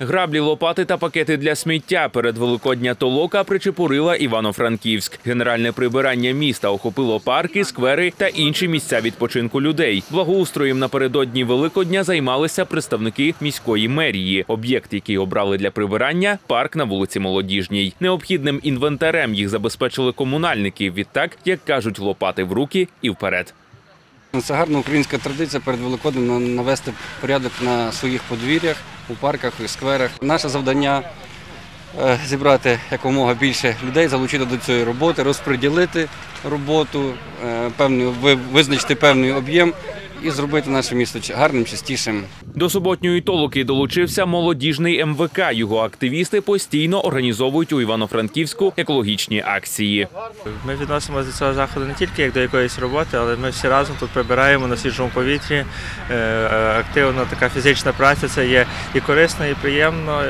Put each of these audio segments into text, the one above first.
Граблі, лопати та пакети для сміття перед Великодня толока причепурила Івано-Франківськ. Генеральне прибирання міста охопило парки, сквери та інші місця відпочинку людей. Благоустроєм напередодні Великодня займалися представники міської мерії. Об'єкт, який обрали для прибирання парк на вулиці Молодіжній. Необхідним інвентарем їх забезпечили комунальники. Відтак, як кажуть, лопати в руки і вперед. Ну, Це гарна українська традиція перед Великоднем навести порядок на своїх подвір'ях, у парках і скверах. Наше завдання е, зібрати якомога більше людей, залучити до цієї роботи, розподілити роботу, е, визначити певний об'єм і зробити наше місто гарним, чистішим. До суботньої толоки долучився молодіжний МВК. Його активісти постійно організовують у Івано-Франківську екологічні акції. Ми відносимося до цього заходу не тільки як до якоїсь роботи, але ми всі разом тут прибираємо на свіжому повітрі. Е, е, Активна така фізична праця це є і корисно, і приємно.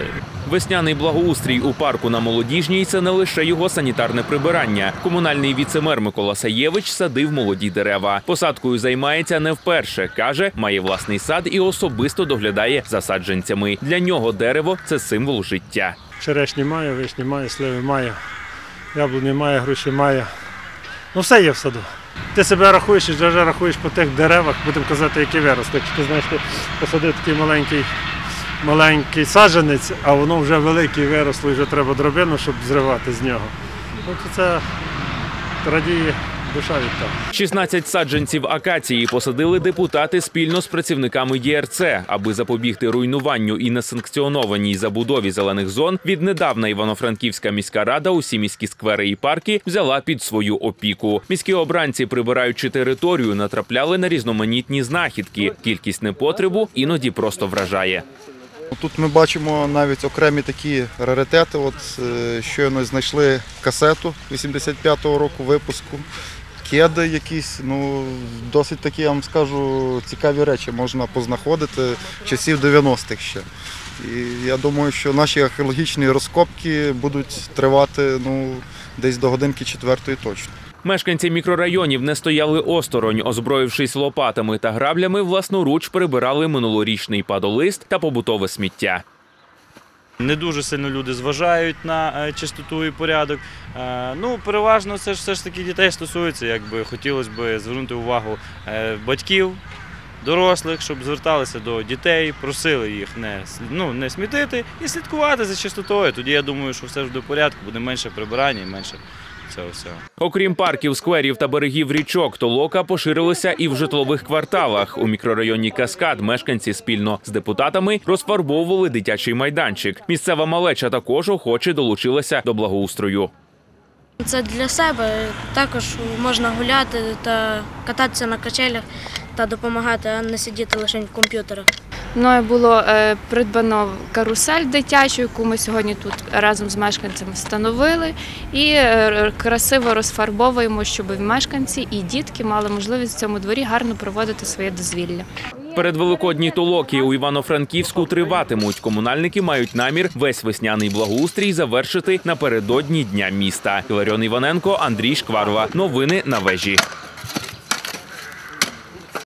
Весняний благоустрій у парку на молодіжній це не лише його санітарне прибирання. Комунальний віцемер Микола Саєвич садив молоді дерева. Посадкою займається не вперше. каже, має власний сад і особисто доглядає за саджанцями. Для нього дерево це символ життя. Черешні має, вишні має, сливи має, яблуні має, груші має. Ну все є в саду. Ти себе рахуєш і вже рахуєш по тих деревах, будемо казати, які виросли. Якщо ти знаєш, ти посадив такий маленький, маленький саджанець, а воно вже великий виросло і вже треба дробину, щоб зривати з нього. Ну, це радіє душа від того. 16 саджанців акації посадили депутати спільно з працівниками ЄРЦ, аби запобігти руйнуванню і несанкціонованій забудові зелених зон. Віднедавна Івано-Франківська міська рада усі міські сквери і парки взяла під свою опіку. Міські обранці, прибираючи територію, натрапляли на різноманітні знахідки. Кількість непотребу іноді просто вражає. Тут ми бачимо навіть окремі такі раритети. От е, щойно знайшли касету 85-го року випуску, кеди якісь. Ну досить такі, я вам скажу, цікаві речі можна познаходити часів 90-х ще. І я думаю, що наші археологічні розкопки будуть тривати ну, десь до годинки четвертої точно. Мешканці мікрорайонів не стояли осторонь, озброївшись лопатами та граблями, власноруч прибирали минулорічний падолист та побутове сміття. Не дуже сильно люди зважають на е, чистоту і порядок. Е, Ну, переважно це ж все ж таки дітей стосується. Якби хотілося б звернути увагу е, батьків, дорослих, щоб зверталися до дітей, просили їх не, ну, не смітити і слідкувати за чистотою. Тоді я думаю, що все ж в порядку, буде менше прибирання і менше цього всього. Окрім парків, скверів та берегів річок, толока поширилася і в житлових кварталах. У мікрорайоні Каскад мешканці спільно з депутатами розфарбовували дитячий майданчик. Місцева малеча також охоче долучилася до благоустрою. Це для себе також можна гуляти та кататися на качелях та допомагати, а не сидіти лише в комп'ютерах. Мною було е, придбано карусель дитячу, яку ми сьогодні тут разом з мешканцями встановили, і е, красиво розфарбовуємо, щоб мешканці і дітки мали можливість в цьому дворі гарно проводити своє дозвілля. Передвеликодні толоки у Івано-Франківську триватимуть. Комунальники мають намір весь весняний благоустрій завершити напередодні дня міста. Іларіон Іваненко, Андрій Шкварова. Новини на вежі.